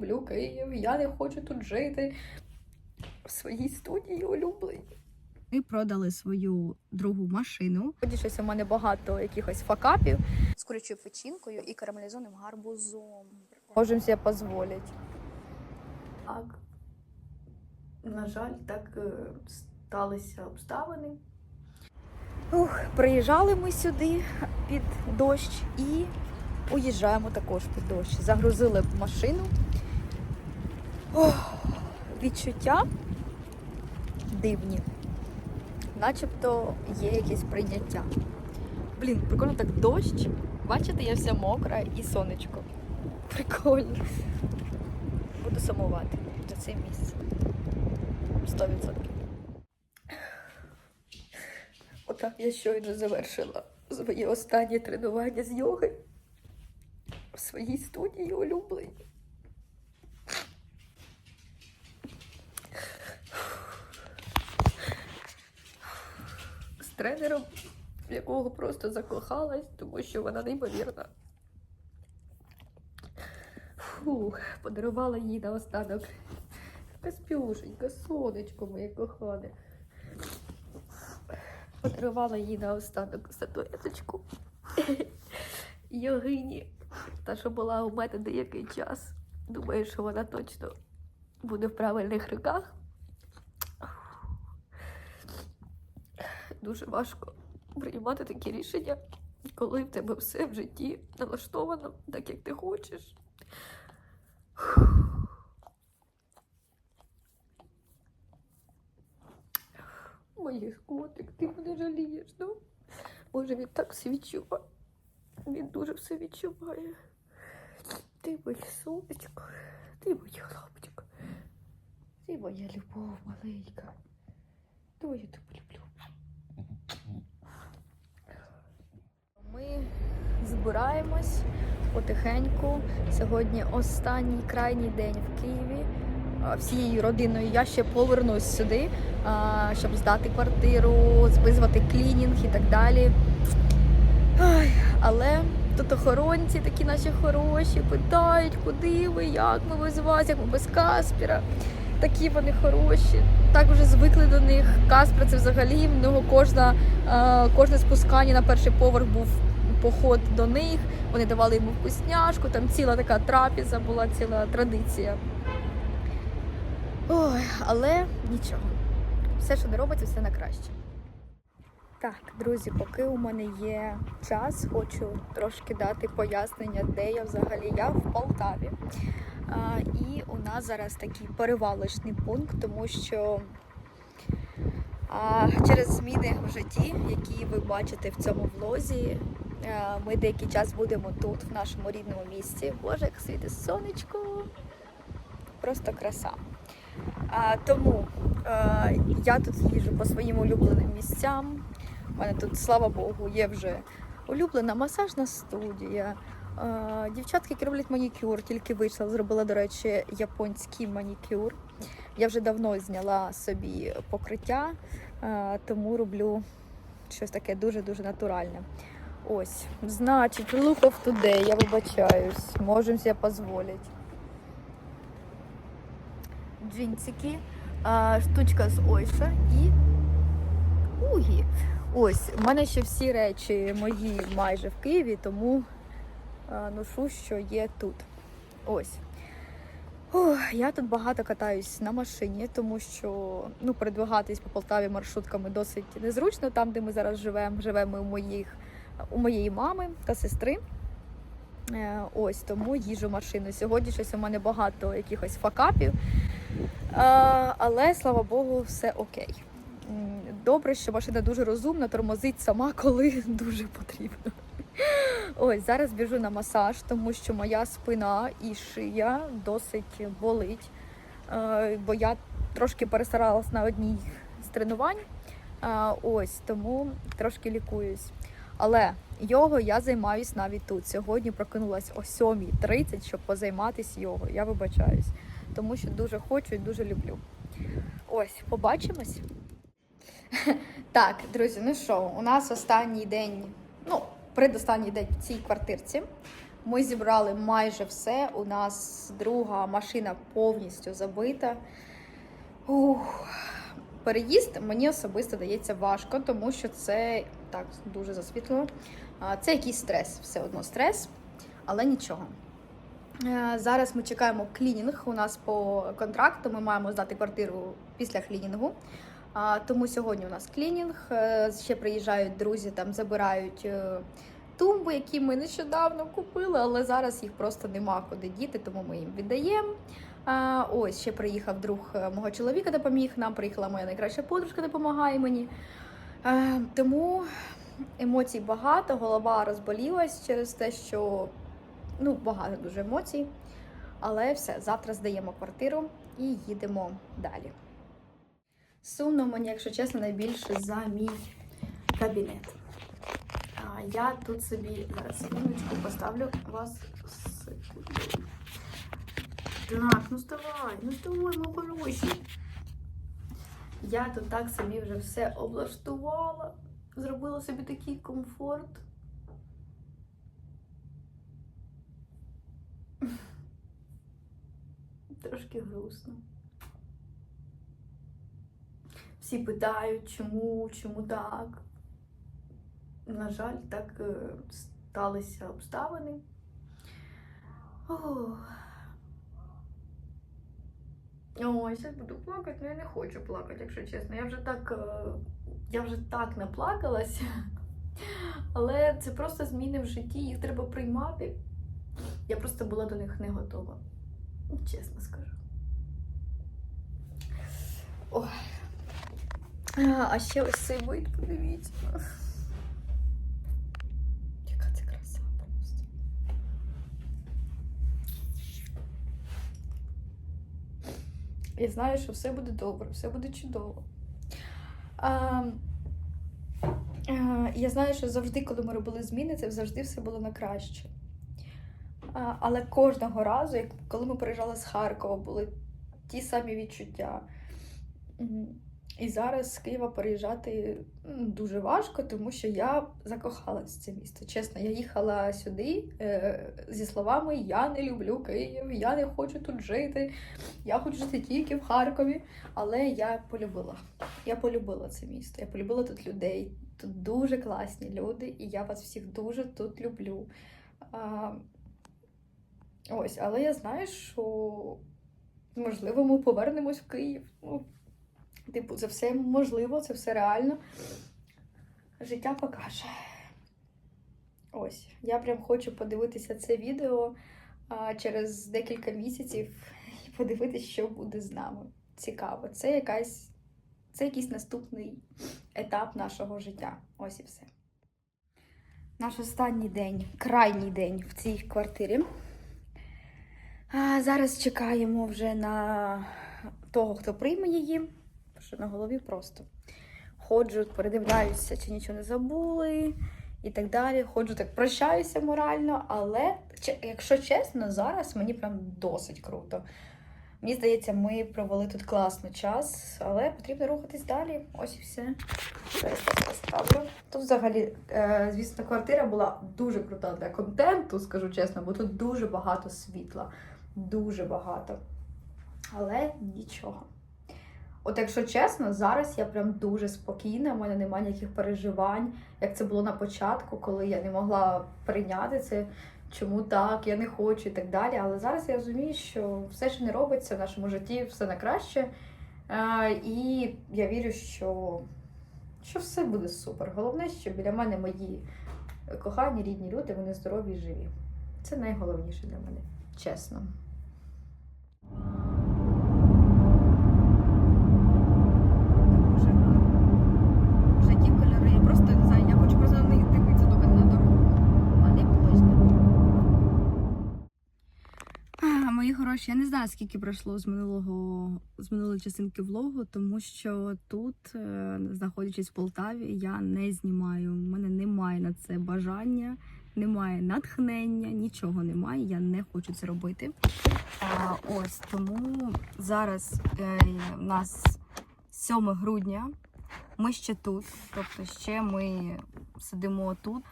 люблю Київ, я не хочу тут жити. В своїй студії улюбленій. Ми продали свою другу машину. Щось у мене багато якихось факапів. з курячою печінкою і карамелізованим гарбузом. Можемо себе дозволити. Так. На жаль, так е, сталися обставини. Ух, приїжджали ми сюди під дощ і уїжджаємо також під дощ. Загрузили машину. Ох, відчуття дивні. Начебто є якесь прийняття. Блін, прикольно так дощ. Бачите, я вся мокра і сонечко. Прикольно. Буду сумувати за це місце. 100%. Отак я щойно завершила своє останнє тренування з йоги в своїй студії улюбленій. Тренером, в якого просто закохалась, тому що вона неймовірна. Фух, подарувала їй наостанок. Каспюшенька, сонечко моє кохане. Подарувала їй наостанок статуеточку йогині. Та, що була у мене деякий час. Думаю, що вона точно буде в правильних руках. Дуже важко приймати такі рішення, коли в тебе все в житті налаштовано так, як ти хочеш. Моїх котик, ти мене жалієш, ну? Боже, він так все відчуває. Він дуже все відчуває. Ти моє сонечко, ти моя лапочка, ти моя любов маленька. То я тебе люблю. Ми збираємось потихеньку. Сьогодні останній крайній день в Києві. Всією родиною я ще повернусь сюди, щоб здати квартиру, визвати клінінг і так далі. Ой, але тут охоронці такі наші хороші, питають, куди ви, як ми без вас, як ми без Каспіра. Такі вони хороші. Так вже звикли до них. Каспер це взагалі в нього кожна, кожне спускання на перший поверх був поход до них. Вони давали йому вкусняшку, там ціла така трапеза була, ціла традиція. Ой, але нічого. Все, що не робиться, все на краще. Так, друзі, поки у мене є час, хочу трошки дати пояснення, де я взагалі я в Полтаві. А, і у нас зараз такий перевалочний пункт, тому що а, через зміни в житті, які ви бачите в цьому влозі, ми деякий час будемо тут, в нашому рідному місці. Боже, як світить сонечко! Просто краса. Тому е, я тут їжджу по своїм улюбленим місцям. У мене тут, слава Богу, є вже улюблена масажна студія. Е, Дівчатки, які роблять манікюр, тільки вийшла, зробила, до речі, японський манікюр. Я вже давно зняла собі покриття, е, тому роблю щось таке дуже-дуже натуральне. Ось, значить, look of today, я вибачаюсь, можемо себе дозволити. Джинсики, штучка з Ойша і угі. Ось, у мене ще всі речі мої майже в Києві, тому ношу, що є тут. Ось. Ох, я тут багато катаюсь на машині, тому що ну, передвигатись по Полтаві маршрутками досить незручно, там, де ми зараз живемо. Живемо у моїх у моєї мами та сестри. Е, Ось тому їжу машиною. Сьогодні щось у мене багато якихось факапів. Е, Але слава Богу, все окей. Добре, що машина дуже розумна, тормозить сама, коли дуже потрібно. Ось зараз біжу на масаж, тому що моя спина і шия досить болить. Е, Бо я трошки перестаралась на одній з тренувань. Ось тому трошки лікуюсь. Але його я займаюсь навіть тут. Сьогодні прокинулась о 7.30, щоб позайматися йогою. Я вибачаюсь, тому що дуже хочу і дуже люблю. Ось, побачимось. Так, друзі, ну що, у нас останній день, ну, предостанній день в цій квартирці. Ми зібрали майже все. У нас друга машина повністю забита. Ух. Переїзд мені особисто дається важко, тому що це так дуже засвітлено. Це якийсь стрес, все одно стрес, але нічого. Е, Зараз ми чекаємо клінінг. У нас по контракту ми маємо здати квартиру після клінінгу. Тому сьогодні у нас клінінг. Е, Ще приїжджають друзі, там забирають е, тумби, які ми нещодавно купили, але зараз їх просто нема куди діти, тому ми їм віддаємо. Ось ще приїхав друг мого чоловіка, допоміг нам. Приїхала моя найкраща подружка, допомагає мені. Е, тому емоцій багато, голова розболілась через те, що ну, багато дуже емоцій. Але все, завтра здаємо квартиру і їдемо далі. Сумно мені, якщо чесно, найбільше за мій кабінет. Я тут собі зараз секундочку поставлю вас секунду. Так, ну вставай, ну вставай, мої хороші. Я тут так собі вже все облаштувала, зробила собі такий комфорт. Трошки грустно. Всі питають, чому, чому так. На жаль, так е, сталися обставини. Ох. Ой, зараз буду плакати, але я не хочу плакати, якщо чесно. Я вже так, е, я вже так наплакалася. Але це просто зміни в житті, їх треба приймати. Я просто була до них не готова. Чесно скажу. Ой. А, ще ось цей вид, подивіться. Яка це краса просто. Я знаю, що все буде добре, все буде чудово. А, я знаю, що завжди, коли ми робили зміни, це завжди все було на краще. А, але кожного разу, коли ми приїжджали з Харкова, були ті самі відчуття. І зараз з Києва переїжджати дуже важко, тому що я закохалась в це місто. Чесно, я їхала сюди е, зі словами Я не люблю Київ, я не хочу тут жити, я хочу жити тільки в Харкові. Але я полюбила. Я полюбила це місто. Я полюбила тут людей. Тут дуже класні люди, і я вас всіх дуже тут люблю. А, ось, але я знаю, що можливо ми повернемось в Київ. Типу, це все можливо, це все реально. Життя покаже. Ось, я прям хочу подивитися це відео а, через декілька місяців і подивитися, що буде з нами. Цікаво. Це якась, це якийсь наступний етап нашого життя. Ось і все. Наш останній день, крайній день в цій квартирі. А, зараз чекаємо вже на того, хто прийме її що на голові просто. Ходжу, передивляюся, чи нічого не забули і так далі. Ходжу так, прощаюся морально, але якщо чесно, зараз мені прям досить круто. Мені здається, ми провели тут класний час, але потрібно рухатись далі. Ось і все. Зараз поставлю. Тут взагалі, е, звісно, квартира була дуже крута для контенту, скажу чесно, бо тут дуже багато світла. Дуже багато. Але нічого. От якщо чесно, зараз я прям дуже спокійна, в мене немає ніяких переживань, як це було на початку, коли я не могла прийняти це, чому так, я не хочу і так далі. Але зараз я розумію, що все, що не робиться в нашому житті, все на краще. Е, і я вірю, що, що все буде супер. Головне, що біля мене мої кохані, рідні люди, вони здорові і живі. Це найголовніше для мене, чесно. Дуже гарно. Вже ті кольори, я просто не знаю, я хочу просто на них дивитися до на дорогу, а не позно. Хороші, я не знаю, скільки пройшло з минулого з минулої частинки влогу, тому що тут, е, знаходячись в Полтаві, я не знімаю. У мене немає на це бажання, немає натхнення, нічого немає. Я не хочу це робити. А, ось тому зараз е, у нас 7 грудня. Ми ще тут, тобто ще ми сидимо тут.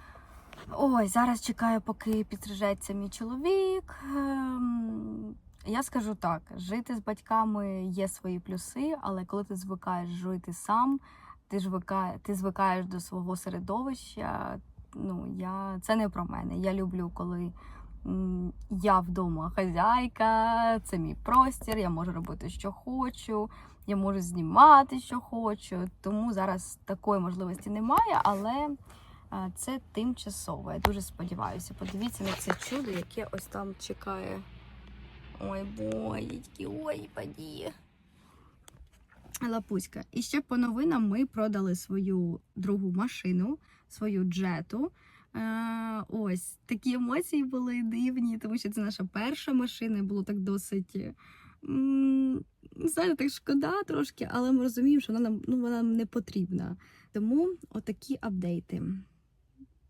Ой, зараз чекаю, поки підстрижеться мій чоловік. Я скажу так: жити з батьками є свої плюси, але коли ти звикаєш жити сам, ти ж вика- ти звикаєш до свого середовища. Ну, я це не про мене. Я люблю, коли я вдома хазяйка, це мій простір, я можу робити, що хочу, я можу знімати, що хочу. Тому зараз такої можливості немає, але. Це тимчасово. Я дуже сподіваюся. Подивіться на це чудо, яке ось там чекає. Ой, боїтьки, ой, паді. Лапуська. І ще по новинам ми продали свою другу машину, свою джету. Е, ось такі емоції були дивні, тому що це наша перша машина, і було так досить. Знаєте, так шкода трошки, але ми розуміємо, що вона нам ну, вона нам не потрібна. Тому отакі апдейти.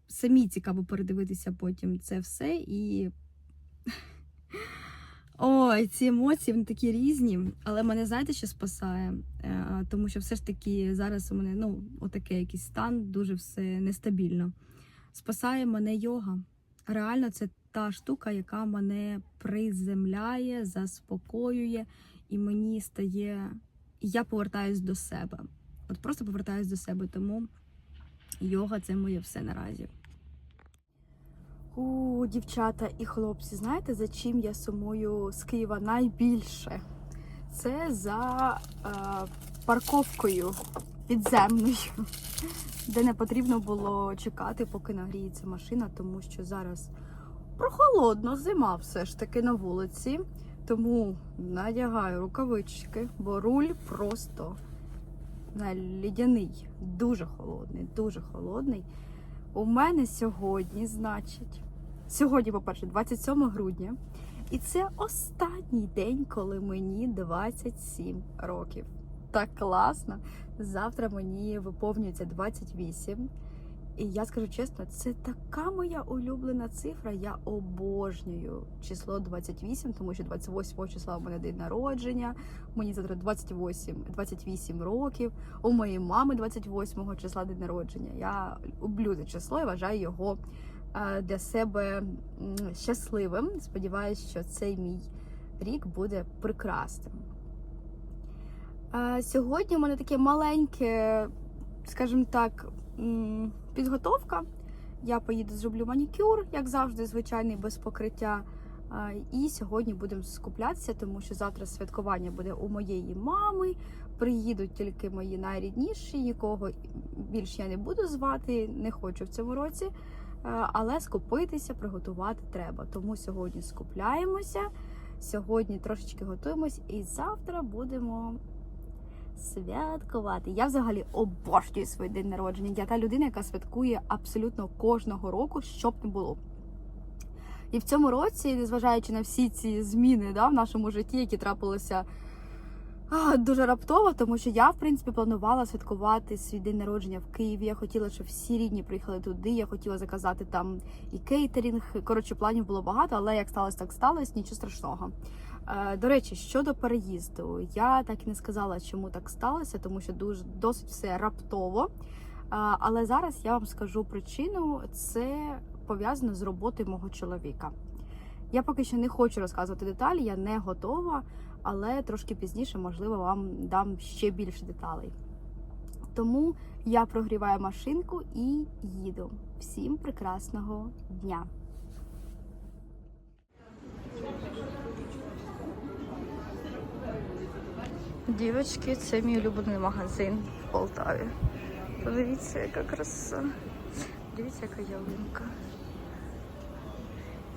Самі цікаво передивитися потім це все і. Ой, ці емоції вони такі різні, але мене знаєте, що спасає? Е, Тому що все ж таки зараз у мене ну, отакий якийсь стан, дуже все нестабільно. Спасає мене йога. Реально, це та штука, яка мене приземляє, заспокоює, і мені стає. Я повертаюсь до себе. От просто повертаюсь до себе, тому йога це моє все наразі. У дівчата і хлопці, знаєте, за чим я сумую з Києва найбільше? Це за е, парковкою підземною, де не потрібно було чекати, поки нагріється машина, тому що зараз прохолодно, зима все ж таки на вулиці. Тому надягаю рукавички, бо руль просто на лідяний, дуже холодний, дуже холодний. У мене сьогодні, значить, сьогодні, по-перше, 27 грудня, і це останній день, коли мені 27 років. Так класно. Завтра мені виповнюється 28. І я скажу чесно, це така моя улюблена цифра. Я обожнюю число 28, тому що 28 числа у мене день народження. Мені завтра 28, 28 років. У моєї мами 28 числа день народження. Я люблю це число і вважаю його для себе щасливим. Сподіваюсь, що цей мій рік буде прекрасним. Сьогодні у мене таке маленьке, скажімо так, підготовка. Я поїду зроблю манікюр, як завжди, звичайний без покриття. І сьогодні будемо скуплятися, тому що завтра святкування буде у моєї мами. Приїдуть тільки мої найрідніші, нікого більше я не буду звати, не хочу в цьому році. Е, Але скупитися, приготувати треба. Тому сьогодні скупляємося, сьогодні трошечки готуємось, і завтра будемо святкувати. Я взагалі обожнюю свій день народження. Я та людина, яка святкує абсолютно кожного року, що б не було. І в цьому році, незважаючи на всі ці зміни да, в нашому житті, які трапилися дуже раптово, тому що я, в принципі, планувала святкувати свій день народження в Києві. Я хотіла, щоб всі рідні приїхали туди. Я хотіла заказати там і кейтерінг. Коротше, планів було багато, але як сталося, так сталося, нічого страшного. Е, До речі, щодо переїзду, я так і не сказала, чому так сталося, тому що дуже досить все раптово. Е, Але зараз я вам скажу причину. Це пов'язано з роботою мого чоловіка. Я поки що не хочу розказувати деталі, я не готова, але трошки пізніше, можливо, вам дам ще більше деталей. Тому я прогріваю машинку і їду. Всім прекрасного дня! Дівчатки, це мій улюблений магазин в Полтаві. Подивіться, яка краса. Дивіться, яка ялинка.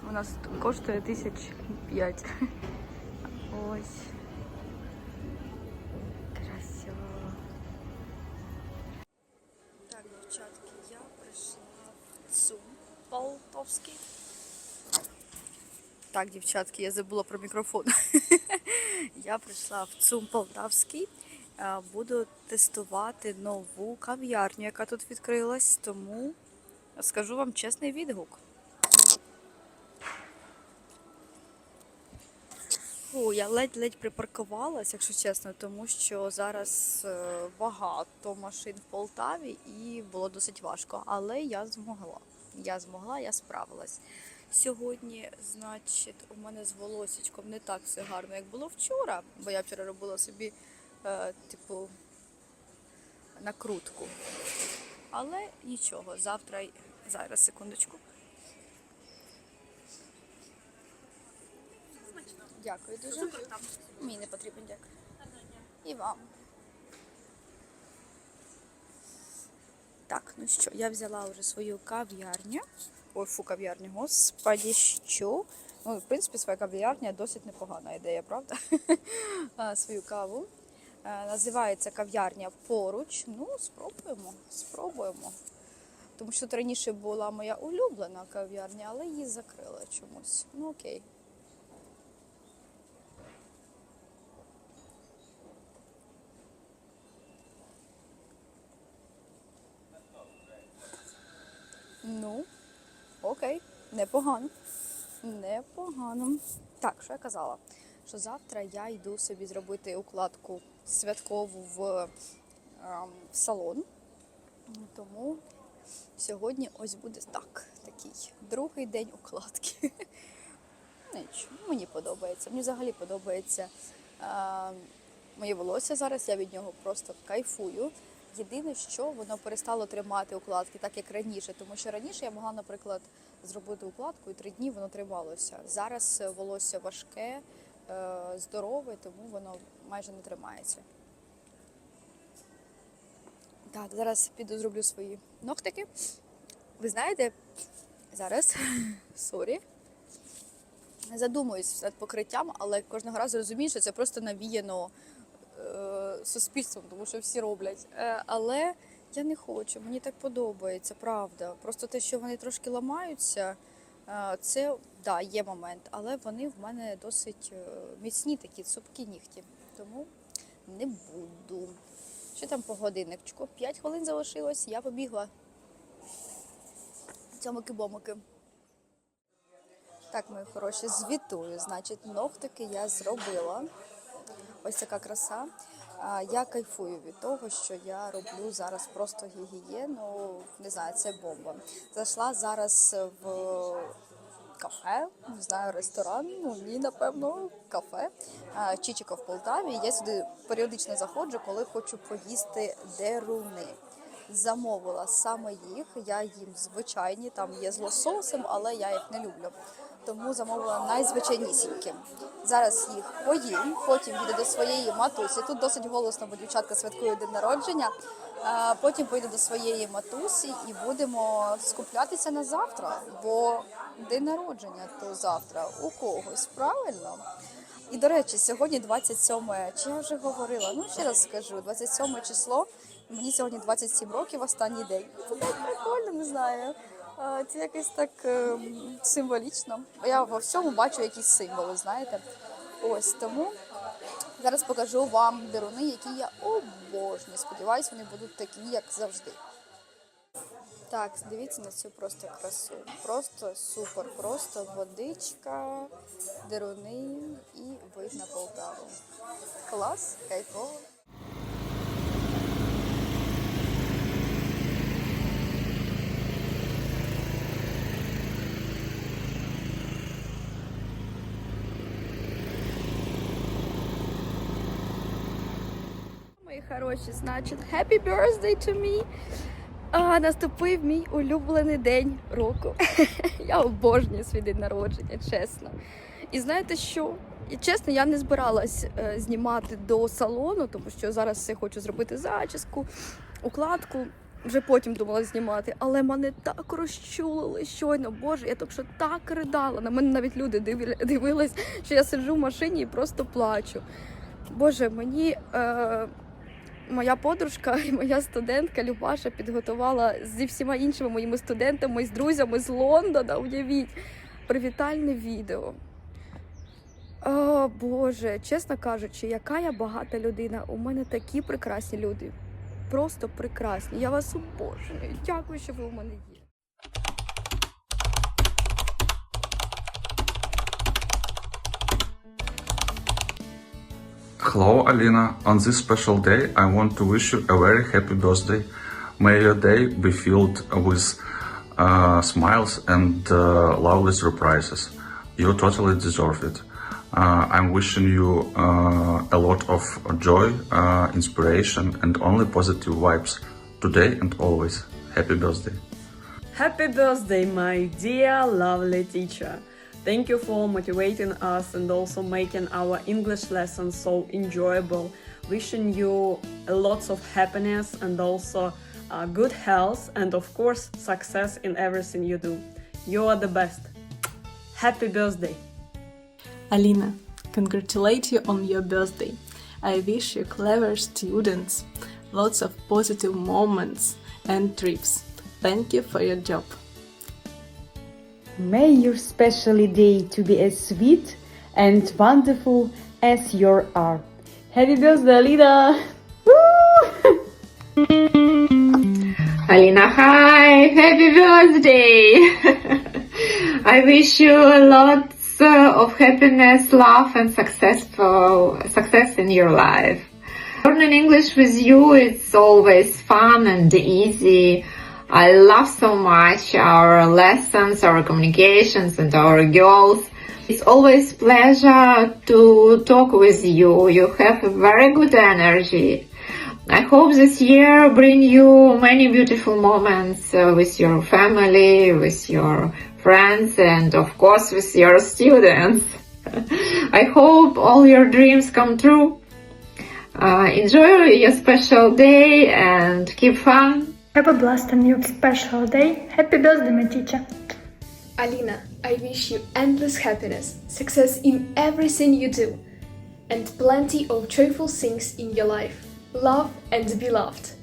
У нас коштує тисяч п'ять. Ось. Красиво. Так, дівчатки, я прийшла в ЦУМ Полтовський. Так, дівчатки, я забула про мікрофон. Я прийшла в ЦУМ Полтавський. Е, Буду тестувати нову кав'ярню, яка тут відкрилась, тому скажу вам чесний відгук. Фу, я ледь-ледь припаркувалась, якщо чесно, тому що зараз е, багато машин в Полтаві і було досить важко, але я змогла. я змогла, я справилась. Сьогодні, значить, у мене з волосічком не так все гарно, як було вчора, бо я вчора робила собі, е, типу, накрутку. Але нічого, завтра, зараз, секундочку. Дякую дуже. Мені не потрібен дякую. І вам. Так, ну що, я взяла вже свою кав'ярню. Ой, фу, кав'ярню, господі, що? Ну, в принципі, своя кав'ярня досить непогана ідея, правда? Свою каву. Називається кав'ярня поруч. Ну, спробуємо, спробуємо. Тому що тут раніше була моя улюблена кав'ярня, але її закрили чомусь. Ну окей. Ну, окей, непогано. Непогано. Так, що я казала? Що завтра я йду собі зробити укладку святкову в, ем, в салон. Тому сьогодні ось буде так, такий другий день укладки. Мені подобається. Мені взагалі подобається е, моє волосся зараз, я від нього просто кайфую. Єдине, що воно перестало тримати укладки, так як раніше, тому що раніше я могла, наприклад, зробити укладку і три дні воно трималося. Зараз е, волосся важке, е, здорове, тому воно майже не тримається. Так, зараз піду зроблю свої ногтики. Ви знаєте, зараз, сорі, задумуюсь над покриттям, але кожного разу розумію, що це просто навіяно суспільством, тому що всі роблять. Е, але я не хочу, мені так подобається, правда. Просто те, що вони трошки ламаються, е, це да, є момент, але вони в мене досить е, міцні, такі цупкі нігті. Тому не буду. Що там по годинничку? 5 хвилин залишилось, я побігла. Цьомики-бомики. Так, мої хороші, звітую. Значить, ногтики я зробила. Ось така краса. Я кайфую від того, що я роблю зараз просто гігієну. Не знаю, це бомба. Зайшла зараз в кафе, не знаю, ресторан. Ну ні, напевно, кафе. Чичика в Полтаві. Я сюди періодично заходжу, коли хочу поїсти деруни. Замовила саме їх. Я їм звичайні, там є з лососем, але я їх не люблю. Тому замовила найзвичайнісінькі. Зараз їх поїм, потім їду до своєї матусі. Тут досить голосно, бо дівчатка святкує день народження. Потім поїду до своєї матусі і будемо скуплятися на завтра, бо день народження то завтра у когось, правильно? І до речі, сьогодні 27, чи я вже говорила? Ну ще раз скажу, 27 число. Мені сьогодні 27 років, останній день. Це так прикольно, не знаю. Це якось так ем, символічно. Я во всьому бачу якісь символи, знаєте. Ось тому зараз покажу вам деруни, які я обожнюю. Сподіваюсь, вони будуть такі, як завжди. Так, дивіться на цю просто красу. Просто супер. Просто водичка, деруни і вид на Полтаву. Клас, кайфово. Мої хороші, значить, happy birthday to me. А, наступив мій улюблений день року. я обожнюю свій день народження, чесно. І знаєте що? І чесно, я не збиралась е, знімати до салону, тому що зараз все хочу зробити зачіску, укладку. Вже потім думала знімати, але мене так розчулили щойно. Боже, я так що так ридала. На мене навіть люди дивились, що я сиджу в машині і просто плачу. Боже, мені е, моя подружка і моя студентка Любаша підготувала зі всіма іншими моїми студентами, з друзями з Лондона. Уявіть, привітальне відео. О, Боже, чесно кажучи, яка я багата людина. У мене такі прекрасні люди. Просто прекрасні. Я вас обожнюю. Дякую, що ви у мене є. Hello, Alina. On this special day, I want to wish you a very happy birthday. May your day be filled with uh, smiles, and uh, lovely surprises. You totally deserve it. Uh, I'm wishing you uh, a lot of joy, uh, inspiration, and only positive vibes today and always. Happy birthday. Happy birthday, my dear lovely teacher. Thank you for motivating us and also making our English lessons so enjoyable. Wishing you lots of happiness and also uh, good health and of course success in everything you do. You are the best. Happy birthday. Alina, congratulate you on your birthday. I wish you clever students, lots of positive moments and trips. Thank you for your job. May your special day to be as sweet and wonderful as your are. Happy birthday, Alina! Alina, hi! Happy birthday! I wish you lots uh, of happiness, love, and successful success in your life. Learning English with you is always fun and easy. I love so much our lessons, our communications, and our goals. It's always pleasure to talk with you. You have very good energy. I hope this year bring you many beautiful moments uh, with your family, with your friends, and of course with your students. I hope all your dreams come true. Uh, enjoy your special day and keep fun. Have a blessed and your special day. Happy birthday, my teacher. Alina, I wish you endless happiness, success in everything you do, and plenty of joyful things in your life. Love and be loved.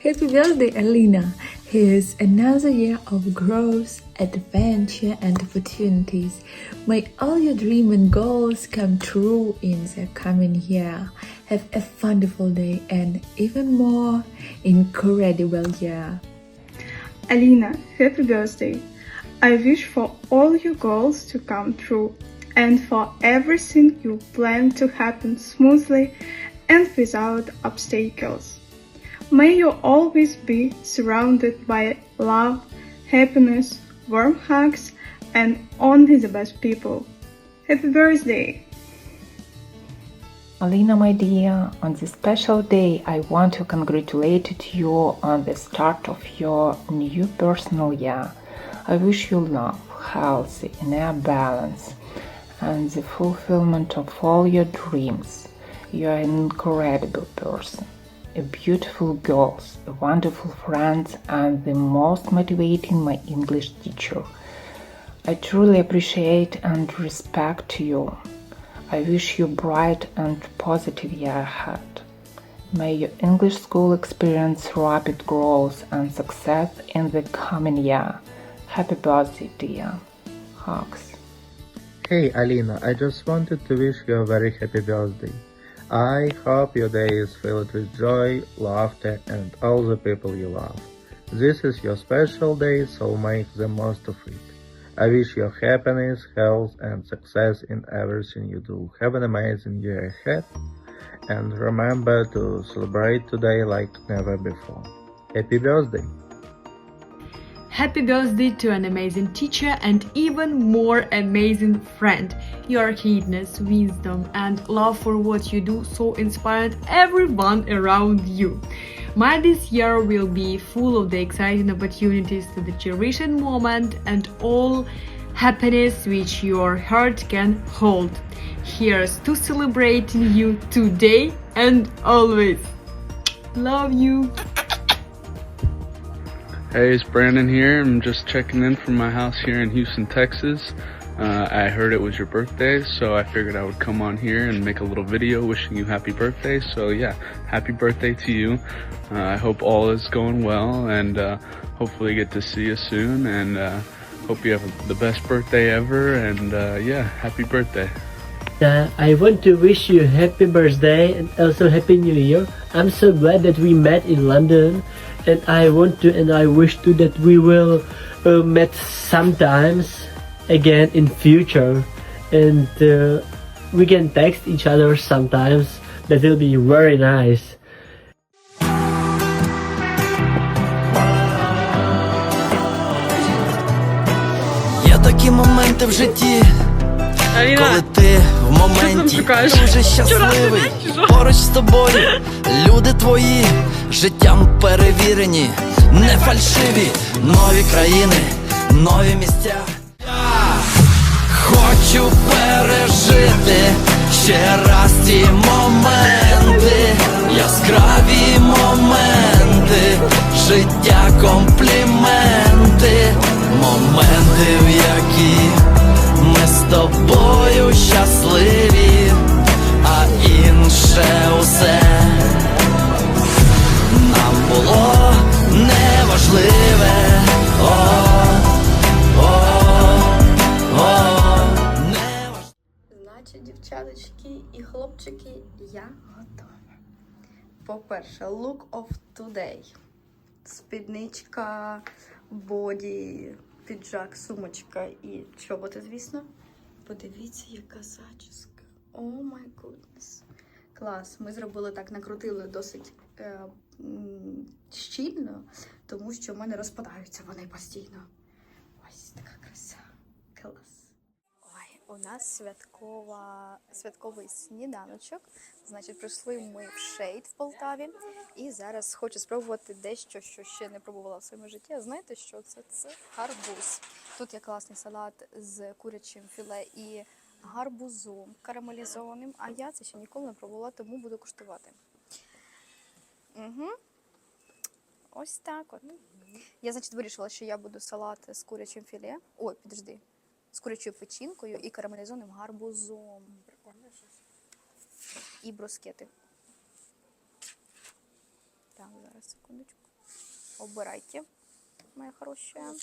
Happy birthday, Alina! Here's another year of growth, adventure, and opportunities. May all your dreams and goals come true in the coming year. Have a wonderful day and even more incredible year. Alina, happy birthday. I wish for all your goals to come true and for everything you plan to happen smoothly and without obstacles. May you always be surrounded by love, happiness, warm hugs, and only the best people. Happy birthday! Alina, my dear, on this special day, I want to congratulate you on the start of your new personal year. I wish you love, health, inner balance, and the fulfillment of all your dreams. You are an incredible person, a beautiful girls, a wonderful friends, and the most motivating my English teacher. I truly appreciate and respect you. I wish you bright and positive year ahead. May your English school experience rapid growth and success in the coming year. Happy birthday, dear. Hugs. Hey Alina, I just wanted to wish you a very happy birthday. I hope your day is filled with joy, laughter, and all the people you love. This is your special day, so make the most of it. I wish you happiness, health, and success in everything you do. Have an amazing year ahead, and remember to celebrate today like never before. Happy birthday! Happy birthday to an amazing teacher and even more amazing friend. Your kindness, wisdom, and love for what you do so inspired everyone around you. My this year will be full of the exciting opportunities to the cherished moment and all happiness which your heart can hold. Here's to celebrating you today and always. Love you. Hey, it's Brandon here. I'm just checking in from my house here in Houston, Texas. Uh, I heard it was your birthday, so I figured I would come on here and make a little video wishing you happy birthday. So yeah, happy birthday to you. Uh, I hope all is going well and uh, hopefully get to see you soon and uh, hope you have the best birthday ever and uh, yeah, happy birthday. Uh, I want to wish you happy birthday and also happy new year. I'm so glad that we met in London and I want to and I wish to that we will uh, met sometimes again in future and uh, we can text each other sometimes. That will be very nice. такі моменти в житті, Аліна, коли ти в моменті шукаєш? дуже щасливий, поруч з тобою люди твої життям перевірені, не фальшиві, нові країни, нові місця. Я Хочу пережити хлопчики, я готова. По-перше, look of today. Спідничка, боді, піджак, сумочка і чоботи, звісно. Подивіться, яка зачіска. О май гуднес. Клас. Ми зробили так, накрутили досить е, щільно, тому що в мене розпадаються вони постійно. Ось така у нас святкова, святковий сніданочок. Значить, прийшли ми в шейд в Полтаві. І зараз хочу спробувати дещо, що ще не пробувала в своєму житті. Знаєте, що це? Це гарбуз. Тут є класний салат з курячим філе і гарбузом карамелізованим. А я це ще ніколи не пробувала, тому буду куштувати. Угу. Ось так от. Я, значить, вирішила, що я буду салат з курячим філе. Ой, підожди. З курячою печінкою і карамелізованим гарбузом. І брускети. Так, зараз секундочку. Обирайте, моя хорошая.